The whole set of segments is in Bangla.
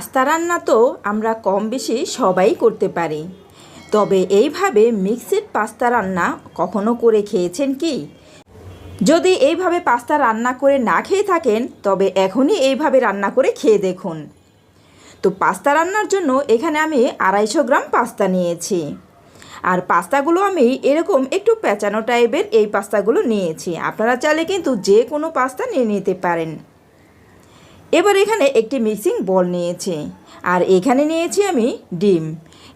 পাস্তা রান্না তো আমরা কম বেশি সবাই করতে পারি। তবে এইভাবে মিক্সড পাস্তা রান্না কখনো করে খেয়েছেন কি? যদি এইভাবে পাস্তা রান্না করে না খেয়ে থাকেন, তবে এখনই এইভাবে রান্না করে খেয়ে দেখুন। তো পাস্তা রান্নার জন্য এখানে আমি আড়াইশো গ্রাম পাস্তা নিয়েছি। আর পাস্তাগুলো আমি এরকম একটু পেঁচানো টাইপের এই পাস্তাগুলো নিয়েছি। আপনারা চাইলে কিন্তু যে কোনো পাস্তা নিয়ে নিতে পারেন। এবার এখানে একটি মিক্সিং বল নিয়েছি। আর এখানে নিয়েছি আমি ডিম।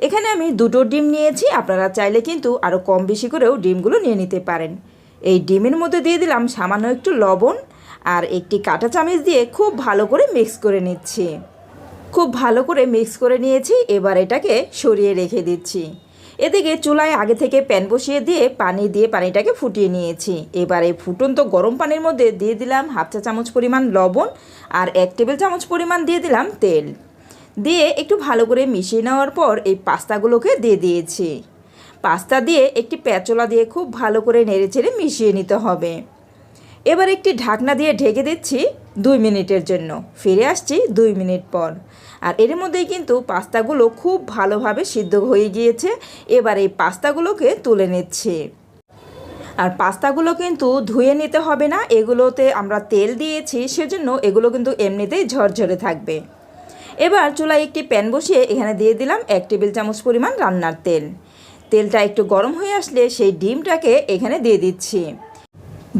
এখানে আমি দুটো ডিম নিয়েছি, আপনারা চাইলে কিন্তু আরও কম বেশি করেও ডিমগুলো নিয়ে নিতে পারেন। এই ডিমের মধ্যে দিয়ে দিলাম সামান্য একটু লবণ আর একটি কাঁটা চামচ দিয়ে খুব ভালো করে মিক্স করে নিচ্ছি। খুব ভালো করে মিক্স করে নিয়েছি, এবার এটাকে সরিয়ে রেখে দিচ্ছি। এদিকে চুলায় আগে থেকে প্যান বসিয়ে দিয়ে পানি দিয়ে পানিটাকে ফুটিয়ে নিয়েছি। এবারে এই ফুটন্ত গরম পানির মধ্যে দিয়ে দিলাম হাফ চা চামচ পরিমাণ লবণ আর এক টেবিল চামচ পরিমাণ দিয়ে দিলাম তেল। দিয়ে একটু ভালো করে মিশিয়ে নেওয়ার পর এই পাস্তাগুলোকে দিয়ে দিয়েছি। পাস্তা দিয়ে একটি প্যাচলা দিয়ে খুব ভালো করে নেড়ে নেড়েচেড়ে মিশিয়ে নিতে হবে। এবার একটি ঢাকনা দিয়ে ঢেকে দিচ্ছি দুই মিনিটের জন্য। ফিরে আসছি দুই মিনিট পর। আর এর মধ্যেই কিন্তু পাস্তাগুলো খুব ভালোভাবে সিদ্ধ হয়ে গিয়েছে। এবার এই পাস্তাগুলোকে তুলে নিচ্ছি। আর পাস্তাগুলো কিন্তু ধুয়ে নিতে হবে না, এগুলোতে আমরা তেল দিয়েছি, সেজন্য এগুলো কিন্তু এমনিতেই ঝরঝরে থাকবে। এবার চুলায় একটি প্যান বসিয়ে এখানে দিয়ে দিলাম এক টেবিল চামচ পরিমাণ রান্নার তেল। তেলটা একটু গরম হয়ে আসলে সেই ডিমটাকে এখানে দিয়ে দিচ্ছি।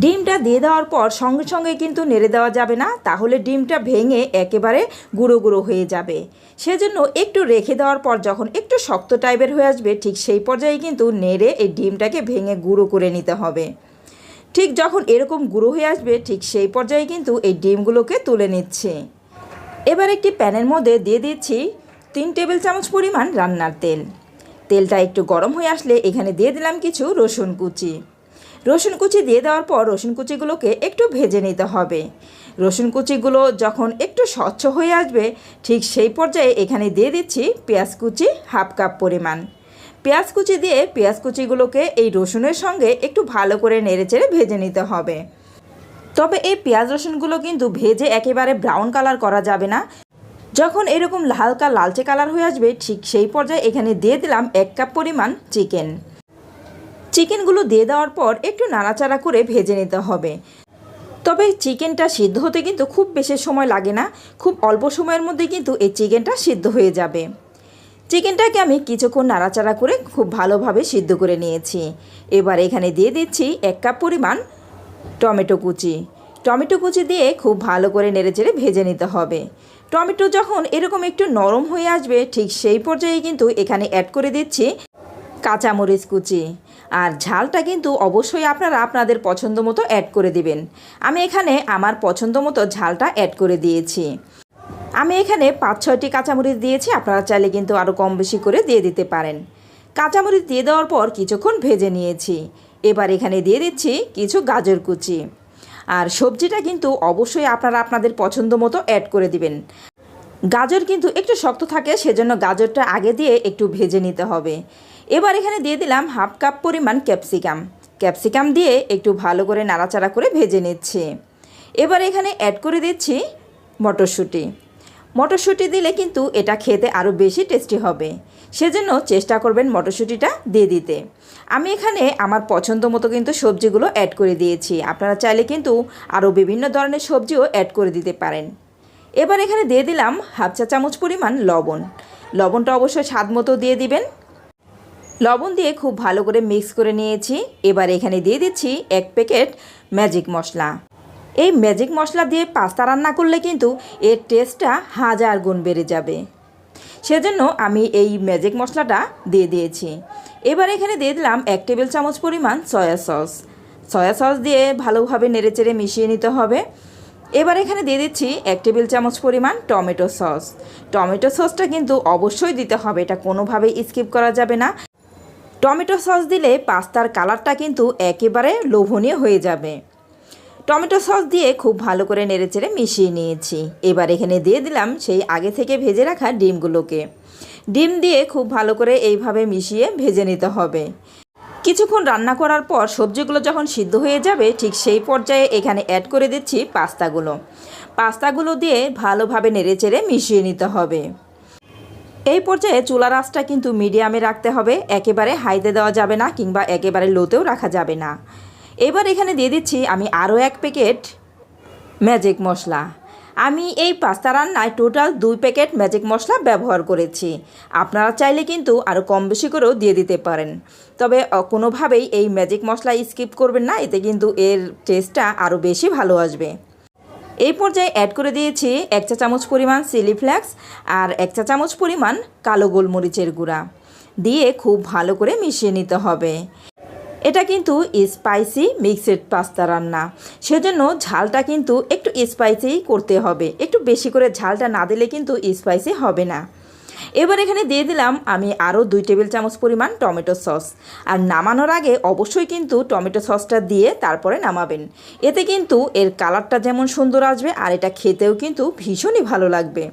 ডিমটা দিয়ে দেওয়ার পর সঙ্গে সঙ্গে কিন্তু নেড়ে দেওয়া যাবে না, তাহলে ডিমটা ভেঙে একেবারে গুঁড়ো গুঁড়ো হয়ে যাবে। সেজন্য একটু রেখে দেওয়ার পর যখন একটু শক্ত টাইপের হয়ে আসবে, ঠিক সেই পর্যায়ে কিন্তু নেড়ে এই ডিমটাকে ভেঙে গুঁড়ো করে নিতে হবে। ঠিক যখন এরকম গুঁড়ো হয়ে আসবে, ঠিক সেই পর্যায়ে কিন্তু এই ডিমগুলোকে তুলে নিচ্ছে। এবার একটি প্যানের মধ্যে দিয়ে দিচ্ছি তিন টেবিল চামচ পরিমাণ রান্নার তেল। তেলটা একটু গরম হয়ে আসলে এখানে দিয়ে দিলাম কিছু রসুন কুচি। রসুন কুচি দিয়ে দেওয়ার পর রসুন কুচিগুলোকে একটু ভেজে নিতে হবে। রসুন কুচিগুলো যখন একটু স্বচ্ছ হয়ে আসবে, ঠিক সেই পর্যায়ে এখানে দিয়ে দিচ্ছি পেঁয়াজ কুচি হাফ কাপ পরিমাণ। পেঁয়াজ কুচি দিয়ে পেঁয়াজ কুচিগুলোকে এই রসুনের সঙ্গে একটু ভালো করে নেড়েচেড়ে ভেজে নিতে হবে। তবে এই পেঁয়াজ রসুনগুলো কিন্তু ভেজে একেবারে ব্রাউন কালার করা যাবে না। যখন এরকম হালকা লালচে কালার হয়ে আসবে, ঠিক সেই পর্যায়ে এখানে দিয়ে দিলাম এক কাপ পরিমাণ চিকেন। চিকেনগুলো দিয়ে দেওয়ার পর একটু নাড়াচাড়া করে ভেজে নিতে হবে। তবে চিকেনটা সিদ্ধ হতে কিন্তু খুব বেশি সময় লাগে না। খুব অল্প সময়ের মধ্যে কিন্তু এই চিকেনটা সিদ্ধ হয়ে যাবে। চিকেনটাকে আমি কিছুক্ষণ নাড়াচাড়া করে খুব ভালোভাবে সিদ্ধ করে নিয়েছি। এবার এখানে দিয়ে দিচ্ছি এক কাপ পরিমাণ টমেটো কুচি। টমেটো কুচি দিয়ে খুব ভালো করে নেড়েচেড়ে ভেজে নিতে হবে। টমেটো যখন এরকম একটু নরম হয়ে আসবে, ঠিক সেই পর্যায়ে কিন্তু এখানে অ্যাড করে দিচ্ছি কাঁচামরিচ কুচি। আর ঝালটা কিন্তু অবশ্যই আপনারা আপনাদের পছন্দ মতো অ্যাড করে দিবেন। আমি এখানে আমার পছন্দ মতো ঝালটা অ্যাড করে দিয়েছি। আমি এখানে পাঁচ, ছয়টি কাঁচামরিচ দিয়েছি, আপনারা চাইলে কিন্তু আরও কম বেশি করে দিয়ে দিতে পারেন। কাঁচামরিচ দিয়ে দেওয়ার পর কিছুক্ষণ ভেজে নিয়েছি। এবার এখানে দিয়ে দিচ্ছি কিছু গাজর কুচি। আর সবজিটা কিন্তু অবশ্যই আপনারা আপনাদের পছন্দ মতো অ্যাড করে দিবেন। গাজর কিন্তু একটু শক্ত থাকে, সেজন্য গাজরটা আগে দিয়ে একটু ভেজে নিতে হবে। এবার এখানে দিয়ে দিলাম হাফ কাপ পরিমাণ ক্যাপসিকাম। ক্যাপসিকাম দিয়ে একটু ভালো করে নাড়াচাড়া করে ভেজে নিচ্ছি। এবার এখানে অ্যাড করে দিচ্ছি মটরশুঁটি। মটরশুঁটি দিলে কিন্তু এটা খেতে আরও বেশি টেস্টি হবে। সেজন্য চেষ্টা করবেন মটরশুঁটিটা দিয়ে দিতে। আমি এখানে আমার পছন্দ মতো কিন্তু সবজিগুলো অ্যাড করে দিয়েছি। আপনারা চাইলে কিন্তু আরও বিভিন্ন ধরনের সবজিও অ্যাড করে দিতে পারেন। এবার এখানে দিয়ে দিলাম হাফ চা চামচ পরিমাণ লবণ। লবণটা অবশ্যই স্বাদ মতো দিয়ে দিবেন। লবণ দিয়ে খুব ভালো করে মিক্স করে নিয়েছি। এবার এখানে দিয়ে দিচ্ছি এক প্যাকেট ম্যাজিক মশলা। এই ম্যাজিক মশলা দিয়ে পাস্তা রান্না করলে কিন্তু এর টেস্টটা হাজার গুণ বেড়ে যাবে। সেজন্য আমি এই ম্যাজিক মশলাটা দিয়ে দিয়েছি। এবার এখানে দিয়ে দিলাম এক টেবিল চামচ পরিমাণ সয়া সস। সয়া সস দিয়ে ভালোভাবে নেড়েচেড়ে মিশিয়ে নিতে হবে। এবার এখানে দিয়ে দিচ্ছি এক টেবিল চামচ পরিমাণ টমেটো সস। টমেটো সসটা কিন্তু অবশ্যই দিতে হবে, এটা কোনোভাবেই স্কিপ করা যাবে না। টমেটো সস দিলে পাস্তার কালারটা কিন্তু একেবারে লোভনীয় হয়ে যাবে। টমেটো সস দিয়ে খুব ভালো করে নেড়েচেড়ে মিশিয়ে নিয়েছি। এবার এখানে দিয়ে দিলাম সেই আগে থেকে ভেজে রাখা ডিমগুলোকে। ডিম দিয়ে খুব ভালো করে এইভাবে মিশিয়ে ভেজে নিতে হবে। কিছুক্ষণ রান্না করার পর সবজিগুলো যখন সিদ্ধ হয়ে যাবে, ঠিক সেই পর্যায়ে এখানে অ্যাড করে দিচ্ছি পাস্তাগুলো। পাস্তাগুলো দিয়ে ভালোভাবে নেড়েচেড়ে মিশিয়ে নিতে হবে। এই পর্যায়ে চুলার আঁচটা কিন্তু মিডিয়ামে রাখতে হবে। একেবারে হাইতে দেওয়া যাবে না কিংবা একেবারে লোতেও রাখা যাবে না। এবার এখানে দিয়ে দিচ্ছি আমি আরও এক প্যাকেট ম্যাজিক মশলা। আমি এই পাস্তা রান্নায় টোটাল দুই প্যাকেট ম্যাজিক মশলা ব্যবহার করেছি। আপনারা চাইলে কিন্তু আরও কম বেশি করেও দিয়ে দিতে পারেন। তবে কোনোভাবেই এই ম্যাজিক মশলা স্কিপ করবেন না, এতে কিন্তু এর টেস্টটা আরও বেশি ভালো আসবে। এই পর্যায়ে অ্যাড করে দিয়েছি এক চা চামচ পরিমাণ চিলি ফ্লেক্স আর এক চা চামচ পরিমাণ কালো গোলমরিচের গুঁড়া। দিয়ে খুব ভালো করে মিশিয়ে নিতে হবে। এটা কিন্তু স্পাইসি মিক্সড পাস্তা রান্না। সেজন্য ঝালটা কিন্তু একটু স্পাইসি করতে হবে। একটু বেশি করে ঝালটা না দিলে কিন্তু স্পাইসি হবে না। এবার এখানে দিয়ে দিলাম আমি আরও দুই টেবিল চামচ পরিমাণ টমেটো সস। আর নামানোর আগে অবশ্যই কিন্তু টমেটো সসটা দিয়ে তারপরে নামাবেন। এতে কিন্তু এর কালারটা যেমন সুন্দর আসবে আর এটা খেতেও কিন্তু ভীষণই ভালো লাগবে।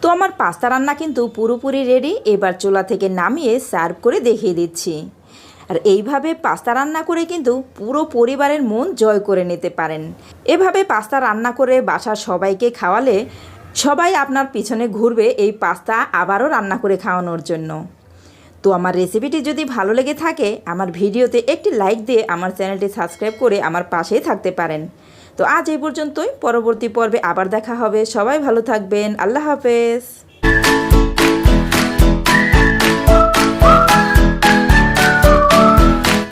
তো আমার পাস্তা রান্না কিন্তু পুরোপুরি রেডি, এবার চুলা থেকে নামিয়ে সার্ভ করে দেখিয়ে দিচ্ছি। আর এইভাবে পাস্তা রান্না করে কিন্তু পুরো পরিবারের মন জয় করে নিতে পারেন। এভাবে পাস্তা রান্না করে বাসার সবাইকে খাওয়ালে সবাই আপনার পিছনে ঘুরবে এই পাস্তা আবারও রান্না করে খাওয়ানোর জন্য। তো আমার রেসিপিটি যদি ভালো লেগে থাকে, আমার ভিডিওতে একটি লাইক দিয়ে আমার চ্যানেলটি সাবস্ক্রাইব করে আমার পাশেই থাকতে পারেন। তো আজ এই পর্যন্তই, পরবর্তী পর্বে আবার দেখা হবে। সবাই ভালো থাকবেন। আল্লাহ হাফেজ।